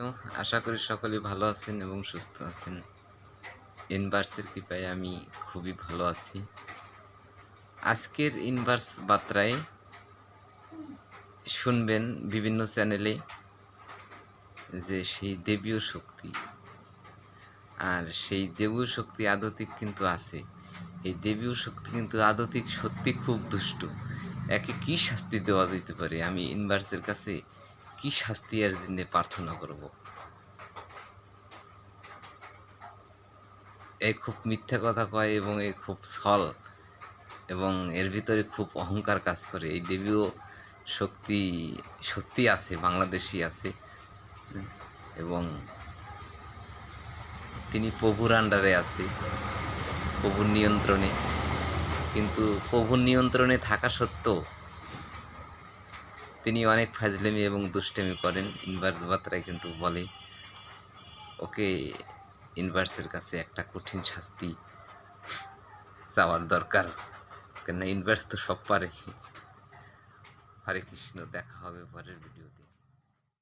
তো আশা করি সকলে ভালো আছেন এবং সুস্থ আছেন। ইনভার্সের কৃপায় আমি খুবই ভালো আছি। আজকের ইনভার্স বার্তায় শুনবেন বিভিন্ন চ্যানেলে যে সেই দেবীয় শক্তি। আর সেই দেবীয় শক্তি আদতিক কিন্তু আছে। এই দেবীয় শক্তি কিন্তু আদতিক সত্যি খুব দুষ্ট। একে কি শাস্তি দেওয়া যেতে পারে? আমি ইনভার্সের কাছে কি শাস্তি এর জন্য প্রার্থনা করব? এ খুব মিথ্যা কথা কয় এবং এ খুব ছল এবং এর ভিতরে খুব অহংকার কাজ করে। এই দেবীও শক্তি সত্যি আছে, বাংলাদেশি আছে। এবং তিনি প্রভুর আন্ডারে আছে, প্রভুর নিয়ন্ত্রণে। কিন্তু প্রভুর নিয়ন্ত্রণে থাকা সত্ত্বেও তিনি অনেক ফাজলেমি এবং দুষ্টেমি করেন। ইনভার্স বার্তায় কিন্তু বলে, ওকে ইনভার্সের কাছে একটা কঠিন শাস্তি চাওয়ার দরকার। কেননা ইনভার্স তো সব পারে। হরে কৃষ্ণ, দেখা হবে পরের ভিডিওতে